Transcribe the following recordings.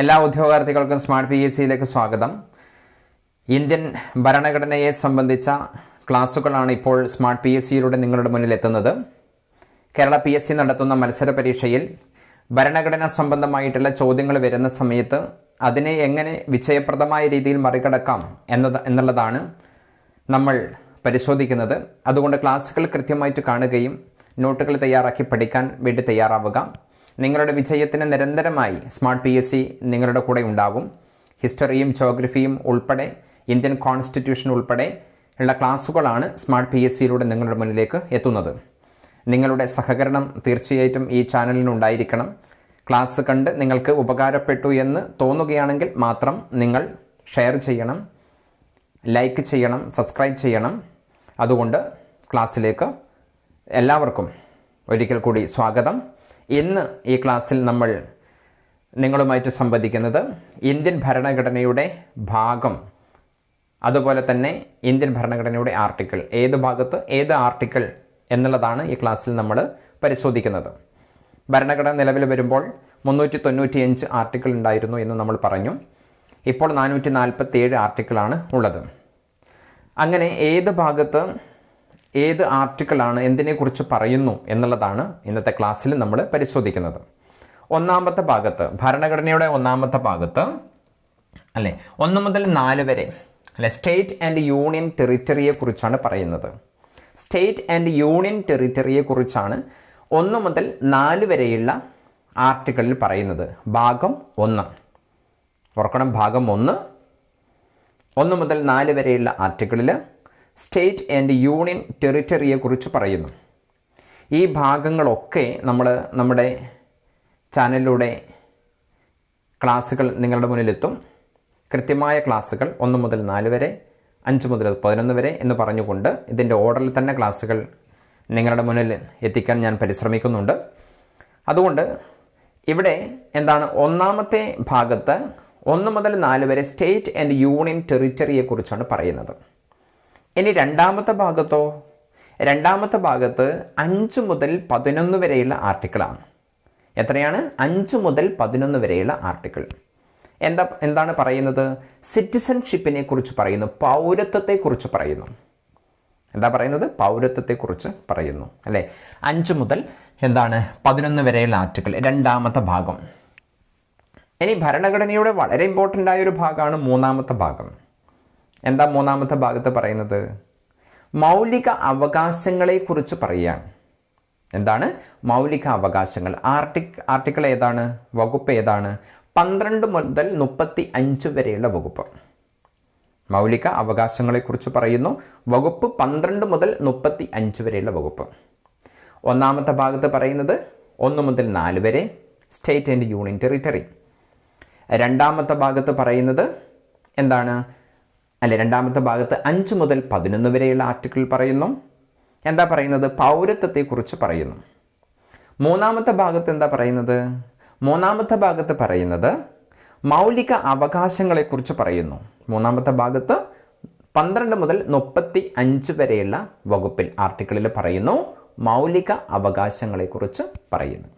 എല്ലാ ഉദ്യോഗാർത്ഥികൾക്കും smart P S സിയിലേക്ക് സ്വാഗതം. ഇന്ത്യൻ ഭരണഘടനയെ സംബന്ധിച്ച ക്ലാസ്സുകളാണ് ഇപ്പോൾ സ്മാർട്ട് പി എസ് സിയിലൂടെ നിങ്ങളുടെ മുന്നിൽ എത്തുന്നത്. കേരള പി എസ് സി നടത്തുന്ന മത്സര പരീക്ഷയിൽ ഭരണഘടന സംബന്ധമായിട്ടുള്ള ചോദ്യങ്ങൾ വരുന്ന സമയത്ത് അതിനെ എങ്ങനെ വിജയപ്രദമായ രീതിയിൽ മറികടക്കാം എന്നത് എന്നുള്ളതാണ് നമ്മൾ പരിശോധിക്കുന്നത്. അതുകൊണ്ട് ക്ലാസ്സുകൾ കൃത്യമായിട്ട് കാണുകയും നോട്ടുകൾ തയ്യാറാക്കി പഠിക്കാൻ വേണ്ടി തയ്യാറാവുക. നിങ്ങളുടെ വിജയത്തിന് നിരന്തരമായി സ്മാർട്ട് പി എസ് സി നിങ്ങളുടെ കൂടെ ഉണ്ടാകും. ഹിസ്റ്ററിയും ജോഗ്രഫിയും ഉൾപ്പെടെ ഇന്ത്യൻ കോൺസ്റ്റിറ്റ്യൂഷൻ ഉൾപ്പെടെ ഉള്ള ക്ലാസ്സുകളാണ് സ്മാർട്ട് പി എസ് സിയിലൂടെ നിങ്ങളുടെ മുന്നിലേക്ക് എത്തുന്നത്. നിങ്ങളുടെ സഹകരണം തീർച്ചയായിട്ടും ഈ ചാനലിനുണ്ടായിരിക്കണം ക്ലാസ് കണ്ട് നിങ്ങൾക്ക് ഉപകാരപ്പെട്ടു എന്ന് തോന്നുകയാണെങ്കിൽ മാത്രം നിങ്ങൾ ഷെയർ ചെയ്യണം ലൈക്ക് ചെയ്യണം സബ്സ്ക്രൈബ് ചെയ്യണം. അതുകൊണ്ട് ക്ലാസ്സിലേക്ക് എല്ലാവർക്കും ഒരിക്കൽ കൂടി സ്വാഗതം. ഇന്ന് ഈ ക്ലാസ്സിൽ നമ്മൾ നിങ്ങളുമായിട്ട് സംവദിക്കുന്നത് ഇന്ത്യൻ ഭരണഘടനയുടെ ഭാഗം. അതുപോലെ തന്നെ ഇന്ത്യൻ ഭരണഘടനയുടെ ആർട്ടിക്കിൾ. ഏത് ഭാഗത്ത് ഏത് ആർട്ടിക്കിൾ എന്നുള്ളതാണ് ഈ ക്ലാസ്സിൽ നമ്മൾ പരിശോധിക്കുന്നത്. ഭരണഘടന നിലവിൽ വരുമ്പോൾ മുന്നൂറ്റി തൊണ്ണൂറ്റിയഞ്ച് ആർട്ടിക്കിൾ ഉണ്ടായിരുന്നു എന്ന് നമ്മൾ പറഞ്ഞു. ഇപ്പോൾ നാനൂറ്റി നാൽപ്പത്തി ഏഴ് ആർട്ടിക്കിളാണ് ഉള്ളത്. അങ്ങനെ ഏത് ഭാഗത്ത് ഏത് ആർട്ടിക്കിളാണ് എന്തിനെക്കുറിച്ച് പറയുന്നു എന്നുള്ളതാണ് ഇന്നത്തെ ക്ലാസ്സിൽ നമ്മൾ പരിശോധിക്കുന്നത്. ഒന്നാമത്തെ ഭാഗത്ത് ഭരണഘടനയുടെ ഒന്നാമത്തെ ഭാഗത്ത് അല്ലെ? ഒന്ന് മുതൽ നാല് വരെ അല്ലെ? സ്റ്റേറ്റ് ആൻഡ് യൂണിയൻ ടെറിറ്ററിയെ കുറിച്ചാണ് പറയുന്നത്. സ്റ്റേറ്റ് ആൻഡ് യൂണിയൻ ടെറിറ്ററിയെ കുറിച്ചാണ് ഒന്ന് മുതൽ നാല് വരെയുള്ള ആർട്ടിക്കിളിൽ പറയുന്നത്. ഭാഗം ഒന്ന്. ഓർക്കണം ഭാഗം ഒന്ന്. ഒന്ന് മുതൽ നാല് വരെയുള്ള ആർട്ടിക്കിളിൽ സ്റ്റേറ്റ് ആൻഡ് യൂണിയൻ ടെറിറ്ററിയെ കുറിച്ച് പറയുന്നു. ഈ ഭാഗങ്ങളൊക്കെ നമ്മൾ നമ്മുടെ ചാനലിലൂടെ ക്ലാസ്സുകൾ നിങ്ങളുടെ മുന്നിലെത്തും. കൃത്യമായ ക്ലാസ്സുകൾ ഒന്ന് മുതൽ നാല് വരെ അഞ്ച് മുതൽ പതിനൊന്ന് വരെ എന്ന് പറഞ്ഞുകൊണ്ട് ഇതിന്റെ ഓർഡറിൽ തന്നെ ക്ലാസ്സുകൾ നിങ്ങളുടെ മുന്നിൽ എത്തിക്കാൻ ഞാൻ പരിശ്രമിക്കുന്നുണ്ട്. അതുകൊണ്ട് ഇവിടെ എന്താണ് ഒന്നാമത്തെ ഭാഗത്ത് ഒന്ന് മുതൽ നാല് വരെ സ്റ്റേറ്റ് ആൻഡ് യൂണിയൻ ടെറിറ്ററിയെക്കുറിച്ചാണ് പറയുന്നത്. ഇനി രണ്ടാമത്തെ ഭാഗത്തോ? രണ്ടാമത്തെ ഭാഗത്ത് അഞ്ച് മുതൽ പതിനൊന്ന് വരെയുള്ള ആർട്ടിക്കിളാണ്. എത്രയാണ്? അഞ്ച് മുതൽ പതിനൊന്ന് വരെയുള്ള ആർട്ടിക്കിൾ. എന്താ എന്താണ് പറയുന്നത്? സിറ്റിസൺഷിപ്പിനെ കുറിച്ച് പറയുന്നു പൗരത്വത്തെക്കുറിച്ച് പറയുന്നു. എന്താ പറയുന്നത്? പൗരത്വത്തെക്കുറിച്ച് പറയുന്നു അല്ലേ? അഞ്ച് മുതൽ എന്താണ്? പതിനൊന്ന് വരെയുള്ള ആർട്ടിക്കിൾ രണ്ടാമത്തെ ഭാഗം. ഇനി ഭരണഘടനയുടെ വളരെ ഇമ്പോർട്ടന്റ് ആയ ഒരു ഭാഗമാണ് മൂന്നാമത്തെ ഭാഗം. എന്താ മൂന്നാമത്തെ ഭാഗത്ത് പറയുന്നത്? മൗലിക അവകാശങ്ങളെക്കുറിച്ച് പറയുകയാണ്. എന്താണ്? മൗലിക അവകാശങ്ങൾ. ആർട്ടിക് ആർട്ടിക്കിൾ ഏതാണ്? വകുപ്പ് ഏതാണ്? പന്ത്രണ്ട് മുതൽ മുപ്പത്തി അഞ്ച് വരെയുള്ള വകുപ്പ്. മൗലിക അവകാശങ്ങളെക്കുറിച്ച് പറയുന്നു. വകുപ്പ് പന്ത്രണ്ട് മുതൽ മുപ്പത്തി അഞ്ച് വരെയുള്ള വകുപ്പ്. ഒന്നാമത്തെ ഭാഗത്ത് പറയുന്നത് ഒന്ന് മുതൽ നാല് വരെ സ്റ്റേറ്റ് ആൻഡ് യൂണിയൻ ടെറിറ്ററി രണ്ടാമത്തെ ഭാഗത്ത് പറയുന്നത് എന്താണ്? അല്ലെ രണ്ടാമത്തെ ഭാഗത്ത് അഞ്ച് മുതൽ പതിനൊന്ന് വരെയുള്ള ആർട്ടിക്കിൾ പറയുന്നു. എന്താ പറയുന്നത്? പൗരത്വത്തെക്കുറിച്ച് പറയുന്നു. മൂന്നാമത്തെ ഭാഗത്ത് എന്താ പറയുന്നത്? മൂന്നാമത്തെ ഭാഗത്ത് പറയുന്നത് മൗലിക അവകാശങ്ങളെക്കുറിച്ച് പറയുന്നു. മൂന്നാമത്തെ ഭാഗത്ത് പന്ത്രണ്ട് മുതൽ മുപ്പത്തി അഞ്ച് വരെയുള്ള വകുപ്പിൽ ആർട്ടിക്കിളിൽ പറയുന്നു മൗലിക അവകാശങ്ങളെക്കുറിച്ച് പറയുന്നു.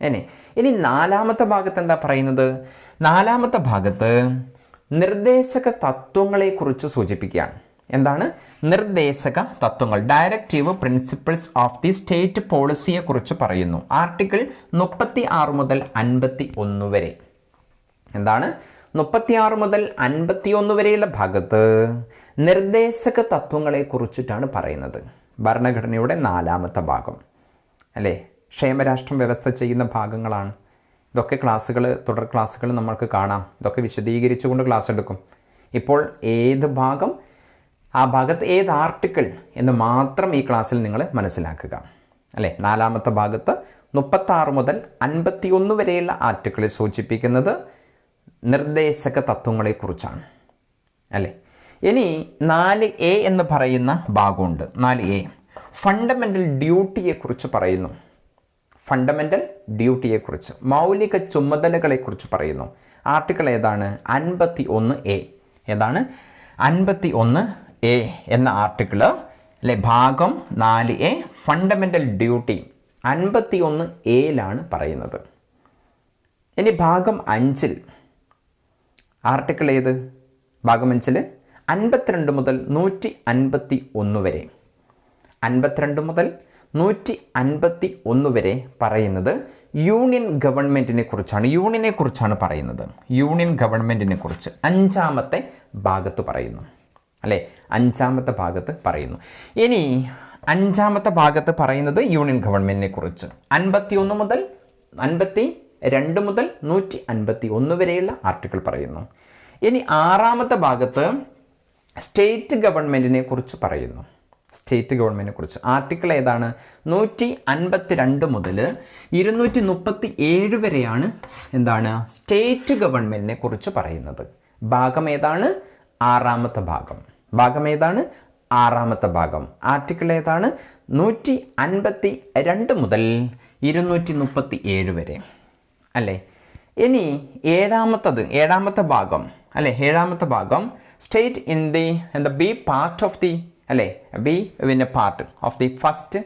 ഇനി ഇനി നാലാമത്തെ ഭാഗത്ത് എന്താ പറയുന്നത്? നാലാമത്തെ ഭാഗത്ത് നിർദ്ദേശക തത്വങ്ങളെക്കുറിച്ച് സൂചിപ്പിക്കുകയാണ്. എന്താണ്? നിർദ്ദേശക തത്വങ്ങൾ. Directive principles of the state പോളിസിയെ കുറിച്ച് പറയുന്നു. ആർട്ടിക്കിൾ മുപ്പത്തി ആറ് മുതൽ അൻപത്തി ഒന്ന് വരെ. എന്താണ്? മുപ്പത്തിയാറ് മുതൽ അൻപത്തി ഒന്ന് വരെയുള്ള ഭാഗത്ത് നിർദ്ദേശക തത്വങ്ങളെ കുറിച്ചിട്ടാണ് പറയുന്നത്. ഭരണഘടനയുടെ നാലാമത്തെ ഭാഗം. അല്ലേ? ക്ഷേമരാഷ്ട്രം വ്യവസ്ഥ ചെയ്യുന്ന ഭാഗങ്ങളാണ്. ഇതൊക്കെ ക്ലാസ്സുകൾ തുടർ ക്ലാസ്സുകൾ നമ്മൾക്ക് കാണാം. ഇതൊക്കെ വിശദീകരിച്ചുകൊണ്ട് ക്ലാസ് എടുക്കും. ഇപ്പോൾ ഏത് ഭാഗം? ആ ഭാഗത്ത് ഏത് ആർട്ടിക്കിൾ എന്ന് മാത്രം ഈ ക്ലാസ്സിൽ നിങ്ങൾ മനസ്സിലാക്കുക. അല്ലേ? നാലാമത്തെ ഭാഗത്ത് മുപ്പത്താറ് മുതൽ അൻപത്തി ഒന്ന് വരെയുള്ള ആർട്ടിക്കിളിൽ സൂചിപ്പിക്കുന്നത് നിർദ്ദേശക തത്വങ്ങളെക്കുറിച്ചാണ്. അല്ലേ? ഇനി നാല് എ എന്ന് പറയുന്ന ഭാഗമുണ്ട്. നാല് എ. ഫണ്ടമെന്റൽ ഡ്യൂട്ടിയെക്കുറിച്ച് പറയുന്നു. ഫണ്ടമെന്റൽ ഡ്യൂട്ടിയെക്കുറിച്ച് മൗലിക ചുമതലകളെക്കുറിച്ച് പറയുന്നു. ആർട്ടിക്കിൾ ഏതാണ്? അൻപത്തി ഒന്ന് എ ഏതാണ്? അൻപത്തി ഒന്ന് എ എന്ന ആർട്ടിക്കിൾ അല്ലെ ഭാഗം നാല് എ ഫണ്ടമെന്റൽ ഡ്യൂട്ടി അൻപത്തി ഒന്ന് എയിലാണ് പറയുന്നത്. ഇനി ഭാഗം അഞ്ചിൽ ആർട്ടിക്കിൾ ഏത്? ഭാഗം അഞ്ചിൽ അൻപത്തിരണ്ട് മുതൽ നൂറ്റി അൻപത്തി ഒന്ന് വരെ. അൻപത്തിരണ്ട് മുതൽ നൂറ്റി അൻപത്തി ഒന്ന് വരെ പറയുന്നത് യൂണിയൻ ഗവൺമെന്റിനെ കുറിച്ചാണ് യൂണിയനെ കുറിച്ചാണ് പറയുന്നത്. യൂണിയൻ ഗവൺമെന്റിനെ കുറിച്ച് അഞ്ചാമത്തെ ഭാഗത്ത് പറയുന്നു. അല്ലേ? അഞ്ചാമത്തെ ഭാഗത്ത് പറയുന്നു. ഇനി അഞ്ചാമത്തെ ഭാഗത്ത് പറയുന്നത് യൂണിയൻ ഗവൺമെന്റിനെ കുറിച്ച്. അൻപത്തി ഒന്ന് മുതൽ അൻപത്തി രണ്ട് മുതൽ നൂറ്റി അൻപത്തി ഒന്ന് വരെയുള്ള ആർട്ടിക്കിൾ പറയുന്നു. ഇനി ആറാമത്തെ ഭാഗത്ത് സ്റ്റേറ്റ് ഗവൺമെന്റിനെ കുറിച്ച് പറയുന്നു. സ്റ്റേറ്റ് ഗവൺമെന്റിനെ കുറിച്ച്. ആർട്ടിക്കിൾ ഏതാണ്? നൂറ്റി അൻപത്തി രണ്ട് മുതൽ ഇരുന്നൂറ്റി മുപ്പത്തി ഏഴ് വരെയാണ് എന്താണ് സ്റ്റേറ്റ് ഗവൺമെന്റിനെ കുറിച്ച് പറയുന്നത്. ഭാഗം ഏതാണ്? ആറാമത്തെ ഭാഗം. ഭാഗം ഏതാണ്? ആറാമത്തെ ഭാഗം. ആർട്ടിക്കിൾ ഏതാണ്? നൂറ്റി അൻപത്തി രണ്ട് മുതൽ ഇരുന്നൂറ്റി മുപ്പത്തി ഏഴ് വരെ. അല്ലേ? ഇനി ഏഴാമത്തത് ഏഴാമത്തെ ഭാഗം. അല്ലേ? ഏഴാമത്തെ ഭാഗം. സ്റ്റേറ്റ് ഇൻ ദി എന്താ ബി പാർട്ട് ഓഫ് ദി അല്ലേ? ബി പിന്നെ പാർട്ട് ഓഫ് ദി ഫസ്റ്റ്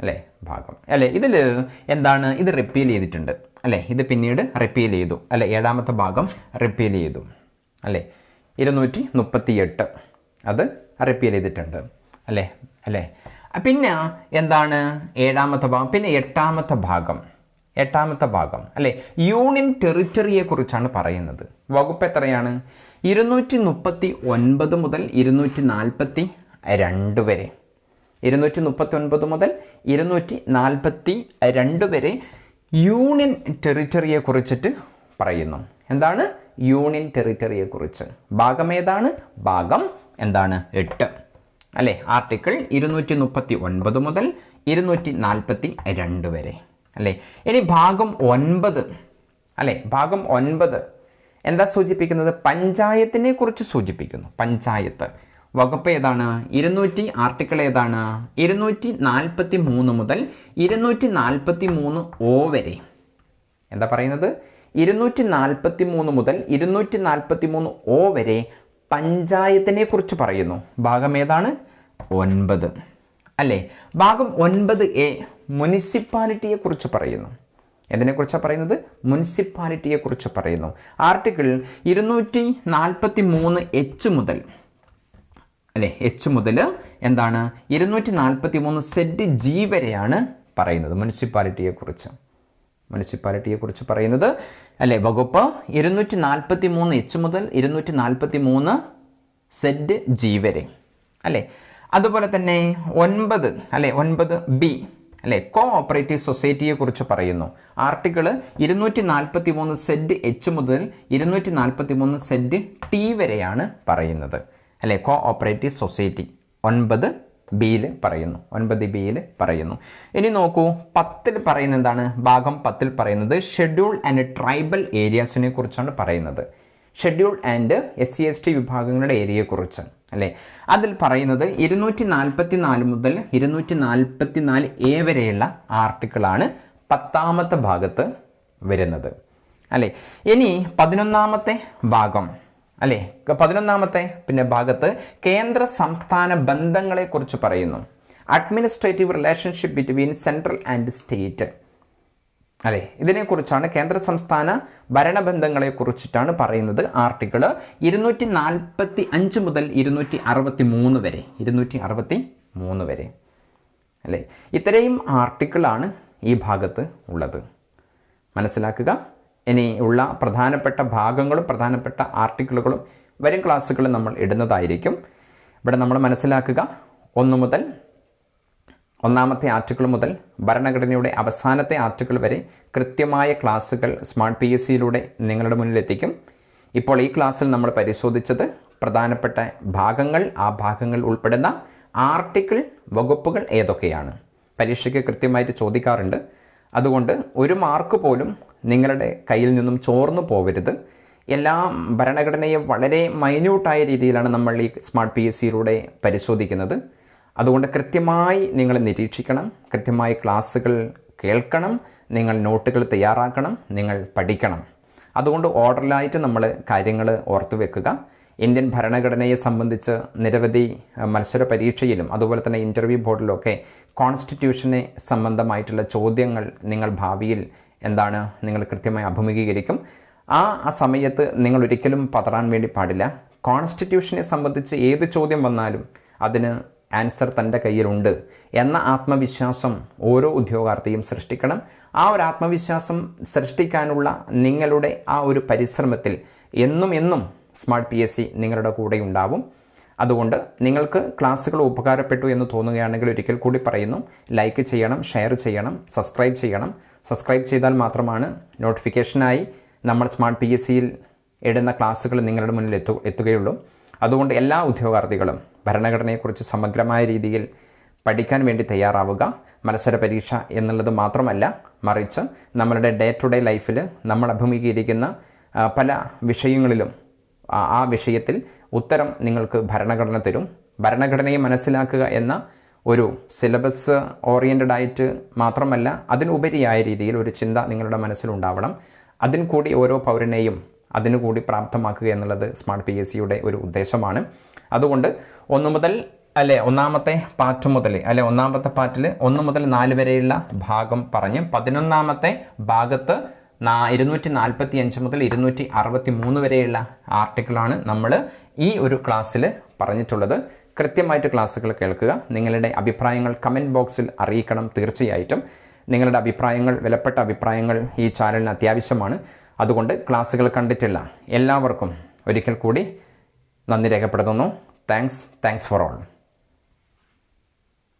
അല്ലേ ഭാഗം. അല്ലേ ഇതിൽ എന്താണ്? ഇത് റിപ്പീൽ ചെയ്തിട്ടുണ്ട്. അല്ലേ ഇത് പിന്നീട് റിപ്പീൽ ചെയ്തു. അല്ലേ ഏഴാമത്തെ ഭാഗം റിപ്പീൽ ചെയ്തു. അല്ലേ ഇരുന്നൂറ്റി മുപ്പത്തി എട്ട് അത് റിപ്പീൽ ചെയ്തിട്ടുണ്ട്. അല്ലേ അല്ലേ. പിന്നെ എന്താണ്? ഏഴാമത്തെ ഭാഗം പിന്നെ എട്ടാമത്തെ ഭാഗം. എട്ടാമത്തെ ഭാഗം. അല്ലേ യൂണിയൻ ടെറിറ്ററിയെക്കുറിച്ചാണ് പറയുന്നത്. വകുപ്പ് എത്രയാണ്? ഇരുന്നൂറ്റി മുപ്പത്തി ഒൻപത് മുതൽ ഇരുന്നൂറ്റി നാൽപ്പത്തി രണ്ട് വരെ ഇരുന്നൂറ്റി മുപ്പത്തി ഒൻപത് മുതൽ ഇരുന്നൂറ്റി നാൽപ്പത്തി രണ്ട് വരെ യൂണിയൻ ടെറിറ്ററിയെ കുറിച്ചിട്ട് പറയുന്നു. എന്താണ്? യൂണിയൻ ടെറിറ്ററിയെ കുറിച്ച്. ഭാഗം ഏതാണ്? ഭാഗം എന്താണ്? എട്ട്. അല്ലേ? ആർട്ടിക്കിൾ ഇരുന്നൂറ്റി മുപ്പത്തി ഒൻപത് മുതൽ ഇരുന്നൂറ്റി നാൽപ്പത്തി രണ്ട് വരെ. അല്ലേ? ഇനി ഭാഗം ഒൻപത്. അല്ലേ? ഭാഗം ഒൻപത്. എന്താ സൂചിപ്പിക്കുന്നത്? പഞ്ചായത്തിനെ കുറിച്ച് സൂചിപ്പിക്കുന്നു. പഞ്ചായത്ത്. വകുപ്പ് ഏതാണ്? ഇരുന്നൂറ്റി ആർട്ടിക്കിൾ ഏതാണ്? ഇരുന്നൂറ്റി നാൽപ്പത്തി മൂന്ന് മുതൽ ഇരുന്നൂറ്റി നാൽപ്പത്തി മൂന്ന് ഓ വരെ. എന്താ പറയുന്നത്? ഇരുന്നൂറ്റി നാൽപ്പത്തി മൂന്ന് മുതൽ ഇരുന്നൂറ്റി നാൽപ്പത്തി മൂന്ന് ഓ വരെ പഞ്ചായത്തിനെ കുറിച്ച് പറയുന്നു. ഭാഗം ഏതാണ്? ഒൻപത്. അല്ലേ? ഭാഗം ഒൻപത് എ മുനിസിപ്പാലിറ്റിയെ കുറിച്ച് പറയുന്നു. എന്തിനെക്കുറിച്ചാണ് പറയുന്നത്? മുനിസിപ്പാലിറ്റിയെ കുറിച്ച് പറയുന്നു. ആർട്ടിക്കിൾ ഇരുന്നൂറ്റി നാൽപ്പത്തി മൂന്ന് എച്ച് മുതൽ അല്ലേ? എച്ച് മുതൽ എന്താണ്? ഇരുന്നൂറ്റി നാൽപ്പത്തി മൂന്ന് സെറ്റ് ജി വരെയാണ് പറയുന്നത് മുനിസിപ്പാലിറ്റിയെ കുറിച്ച് മുനിസിപ്പാലിറ്റിയെ കുറിച്ച് പറയുന്നത് അല്ലേ? വകുപ്പ് ഇരുന്നൂറ്റി നാൽപ്പത്തി മൂന്ന് എച്ച് മുതൽ ഇരുന്നൂറ്റി നാൽപ്പത്തി മൂന്ന് സെറ്റ് ജി വരെ. അല്ലേ? അതുപോലെ തന്നെ ഒൻപത് അല്ലേ? ഒൻപത് ബി അല്ലേ? കോ ഓപ്പറേറ്റീവ് സൊസൈറ്റിയെ കുറിച്ച് പറയുന്നു. ആർട്ടിക്കിൾ ഇരുന്നൂറ്റി നാൽപ്പത്തി മൂന്ന് സെറ്റ് എച്ച് മുതൽ ഇരുന്നൂറ്റി നാൽപ്പത്തി മൂന്ന് സെറ്റ് ടി വരെയാണ് പറയുന്നത്. അല്ലേ കോ ഓപ്പറേറ്റീവ് സൊസൈറ്റി ഒൻപത് ബിയിൽ പറയുന്നു. ഒൻപത് ബിയിൽ പറയുന്നു. ഇനി നോക്കൂ പത്തിൽ പറയുന്ന എന്താണ്? ഭാഗം പത്തിൽ പറയുന്നത് ഷെഡ്യൂൾ ആൻഡ് ട്രൈബൽ ഏരിയാസിനെ കുറിച്ചാണ് പറയുന്നത്. Schedule and S C S T വിഭാഗങ്ങളുടെ ഏരിയയെക്കുറിച്ച് അല്ലേ? അതിൽ പറയുന്നത് ഇരുന്നൂറ്റി നാൽപ്പത്തി നാല് മുതൽ ഇരുന്നൂറ്റി നാൽപ്പത്തി നാല് എ വരെയുള്ള ആർട്ടിക്കിളാണ് പത്താമത്തെ ഭാഗത്ത് വരുന്നത്. അല്ലേ ഇനി പതിനൊന്നാമത്തെ ഭാഗം. അല്ലേ? പതിനൊന്നാമത്തെ പിന്നെ ഭാഗത്ത് കേന്ദ്ര സംസ്ഥാന ബന്ധങ്ങളെക്കുറിച്ച് പറയുന്നു. Administrative relationship between central and state അല്ലേ? ഇതിനെക്കുറിച്ചാണ് കേന്ദ്ര സംസ്ഥാന ഭരണബന്ധങ്ങളെ കുറിച്ചിട്ടാണ് പറയുന്നത് ആർട്ടിക്കിൾ ഇരുന്നൂറ്റി നാൽപ്പത്തി അഞ്ച് മുതൽ ഇരുന്നൂറ്റി അറുപത്തി മൂന്ന് വരെ. ഇരുന്നൂറ്റി അറുപത്തി മൂന്ന് വരെ. അല്ലേ? ഇത്രയും ആർട്ടിക്കിളാണ് ഈ ഭാഗത്ത് ഉള്ളത്. മനസ്സിലാക്കുക? ഇനി ഉള്ള പ്രധാനപ്പെട്ട ഭാഗങ്ങളും പ്രധാനപ്പെട്ട ആർട്ടിക്കിളുകളും വരും ക്ലാസ്സുകളിൽ നമ്മൾ ഇടുന്നതായിരിക്കും. ഇവിടെ നമ്മൾ മനസ്സിലാക്കുക ഒന്ന് മുതൽ ഒന്നാമത്തെ ആർട്ടിക്കിൾ മുതൽ ഭരണഘടനയുടെ അവസാനത്തെ ആർട്ടിക്കിൾ വരെ കൃത്യമായ ക്ലാസ്സുകൾ സ്മാർട്ട് പി എസ് സിയിലൂടെ നിങ്ങളുടെ മുന്നിലെത്തിക്കും. ഇപ്പോൾ ഈ ക്ലാസ്സിൽ നമ്മൾ പരിശോധിച്ചത് പ്രധാനപ്പെട്ട ഭാഗങ്ങൾ ആ ഭാഗങ്ങൾ ഉൾപ്പെടുന്ന ആർട്ടിക്കിൾ വകുപ്പുകൾ ഏതൊക്കെയാണ്? പരീക്ഷയ്ക്ക് കൃത്യമായിട്ട് ചോദിക്കാറുണ്ട്. അതുകൊണ്ട് ഒരു മാർക്ക് പോലും നിങ്ങളുടെ കയ്യിൽ നിന്നും ചോർന്നു പോകരുത് എല്ലാ ഭരണഘടനയെ വളരെ മൈന്യൂട്ടായ രീതിയിലാണ് നമ്മൾ ഈ സ്മാർട്ട് പി എസ് സിയിലൂടെ പരിശോധിക്കുന്നത്. അതുകൊണ്ട് കൃത്യമായി നിങ്ങൾ നിരീക്ഷിക്കണം. കൃത്യമായി ക്ലാസ്സുകൾ കേൾക്കണം. നിങ്ങൾ നോട്ടുകൾ തയ്യാറാക്കണം. നിങ്ങൾ പഠിക്കണം. അതുകൊണ്ട് ഓർഡറിലായിട്ട് നമ്മൾ കാര്യങ്ങൾ ഓർത്തു വെക്കുക. ഇന്ത്യൻ ഭരണഘടനയെ സംബന്ധിച്ച് നിരവധി മത്സര പരീക്ഷയിലും അതുപോലെ തന്നെ ഇന്റർവ്യൂ ബോർഡിലൊക്കെ കോൺസ്റ്റിറ്റ്യൂഷനെ സംബന്ധമായിട്ടുള്ള ചോദ്യങ്ങൾ നിങ്ങൾ ഭാവിയിൽ എന്താണ് നിങ്ങൾ കൃത്യമായി അഭിമുഖീകരിക്കും. ആ ആ സമയത്ത് നിങ്ങൾ ഒരിക്കലും പതറാൻ വേണ്ടി പാടില്ല. കോൺസ്റ്റിറ്റ്യൂഷനെ സംബന്ധിച്ച് ഏത് ചോദ്യം വന്നാലും അതിന് ആൻസർ തന്റെ കയ്യിലുണ്ട് എന്ന ആത്മവിശ്വാസം ഓരോ ഉദ്യോഗാർത്ഥിയും സൃഷ്ടിക്കണം. ആ ഒരു ആത്മവിശ്വാസം സൃഷ്ടിക്കാനുള്ള നിങ്ങളുടെ ആ ഒരു പരിശ്രമത്തിൽ എന്നും എന്നും സ്മാർട്ട് പി എസ് സി നിങ്ങളുടെ കൂടെ ഉണ്ടാവും അതുകൊണ്ട് നിങ്ങൾക്ക് ക്ലാസ്സുകൾ ഉപകാരപ്പെട്ടു എന്ന് തോന്നുകയാണെങ്കിൽ ഒരിക്കൽ കൂടി പറയുന്നു. ലൈക്ക് ചെയ്യണം ഷെയർ ചെയ്യണം സബ്സ്ക്രൈബ് ചെയ്യണം. സബ്സ്ക്രൈബ് ചെയ്താൽ മാത്രമാണ് നോട്ടിഫിക്കേഷനായി നമ്മൾ സ്മാർട്ട് പി എസ് സിയിൽ ഇടുന്ന ക്ലാസ്സുകൾ നിങ്ങളുടെ മുന്നിൽ എത്തു എത്തുകയുള്ളൂ. അതുകൊണ്ട് എല്ലാ ഉദ്യോഗാർത്ഥികളും ഭരണഘടനയെക്കുറിച്ച് സമഗ്രമായ രീതിയിൽ പഠിക്കാൻ വേണ്ടി തയ്യാറാവുക. മത്സര പരീക്ഷ എന്നുള്ളത് മാത്രമല്ല മറിച്ച് നമ്മളുടെ ഡേ ടു ഡേ ലൈഫിൽ നമ്മൾ അഭിമുഖീകരിക്കുന്ന പല വിഷയങ്ങളിലും ആ വിഷയത്തിൽ ഉത്തരം നിങ്ങൾക്ക് ഭരണഘടന തരും. ഭരണഘടനയെ മനസ്സിലാക്കുക എന്ന ഒരു സിലബസ് ഓറിയന്റഡ് ആയിട്ട് മാത്രമല്ല അതിനുപരിയായ രീതിയിൽ ഒരു ചിന്ത നിങ്ങളുടെ മനസ്സിലുണ്ടാവണം. അതിന് കൂടി ഓരോ പൗരനെയും അതിനുകൂടി പ്രാപ്തമാക്കുക എന്നുള്ളത് സ്മാർട്ട് പി എസ് സിയുടെ ഒരു ഉദ്ദേശമാണ്. അതുകൊണ്ട് ഒന്ന് മുതൽ അല്ലെ ഒന്നാമത്തെ പാർട്ട് മുതൽ അല്ലെ ഒന്നാമത്തെ പാർട്ടിൽ ഒന്ന് മുതൽ നാല് വരെയുള്ള ഭാഗം പറഞ്ഞ് പതിനൊന്നാമത്തെ ഭാഗത്ത് നാ ഇരുന്നൂറ്റി നാൽപ്പത്തി അഞ്ച് മുതൽ ഇരുന്നൂറ്റി അറുപത്തി മൂന്ന് വരെയുള്ള ആർട്ടിക്കിളാണ് നമ്മൾ ഈ ഒരു ക്ലാസ്സിൽ പറഞ്ഞിട്ടുള്ളത്. കൃത്യമായിട്ട് ക്ലാസ്സുകൾ കേൾക്കുക. നിങ്ങളുടെ അഭിപ്രായങ്ങൾ കമന്റ് ബോക്സിൽ അറിയിക്കണം തീർച്ചയായിട്ടും. നിങ്ങളുടെ അഭിപ്രായങ്ങൾ വിലപ്പെട്ട അഭിപ്രായങ്ങൾ ഈ ചാനലിന് അത്യാവശ്യമാണ്. അതുകൊണ്ട് ക്ലാസ്സുകൾ കണ്ടിട്ടില്ല. എല്ലാവർക്കും ഒരിക്കൽ കൂടി നന്ദി രേഖപ്പെടുത്തുന്നു. Thanks thanks for all